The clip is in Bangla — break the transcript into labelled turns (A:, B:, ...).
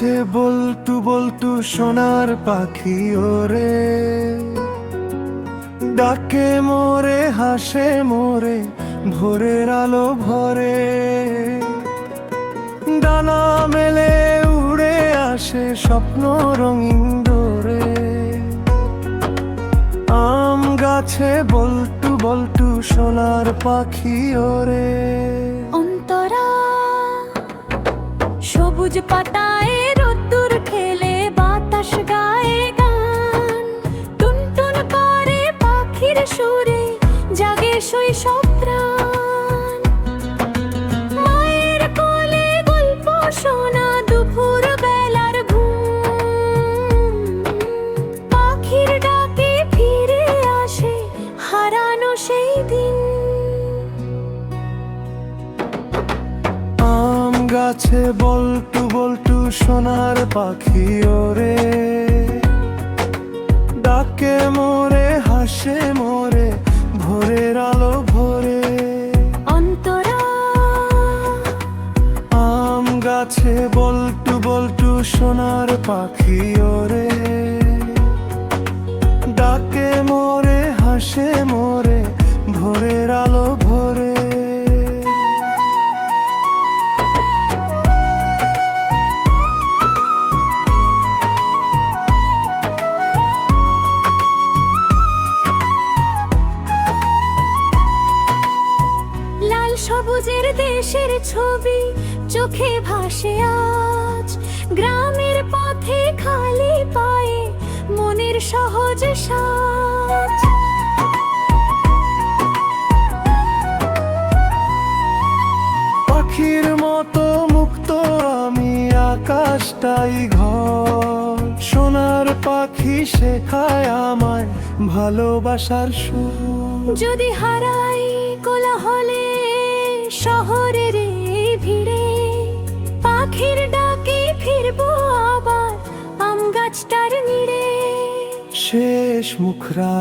A: গাছে বলটু বলটু সোনার পাখি ওরে। ডাকে মোরে, হাসে মোরে, ভোরের আলো ভরে। ডানা মেলে উড়ে আসে স্বপ্ন রঙিন দোরে আম গাছে বলটু বলটু সোনার পাখি ওরে।
B: সবুজ পাতায় রোদ্দুর খেলে বাতাস গায়ে গান। টুনটুন করে পাখির সুরে জাগে শৈশব প্রাণ।
A: গাছে বলটু বলটু সোনার পাখি ওরে। ডাকে মোরে হাসে মোরে ভোরের আলো ভোরে।
B: অন্তরা।
A: আম গাছে বলটু বলটু সোনার পাখি ওরে। ডাকে মোরে হাসে মোরে
B: দেশের ছবি চোখে ভাসে আজ। গ্রামের পথে খালি পায়ে মনের সহজ সাজ।
A: পাখির মতো মুক্ত আমি আকাশটাই ঘর। সোনার পাখি শেখায় আমায় ভালোবাসার সুর।
B: যদি হারাই কোলাহলে শহরের ভিড়ে পাখির ডাকে ফিরবো আবার আম গাছটার নিড়ে।
A: শেষ মুখরা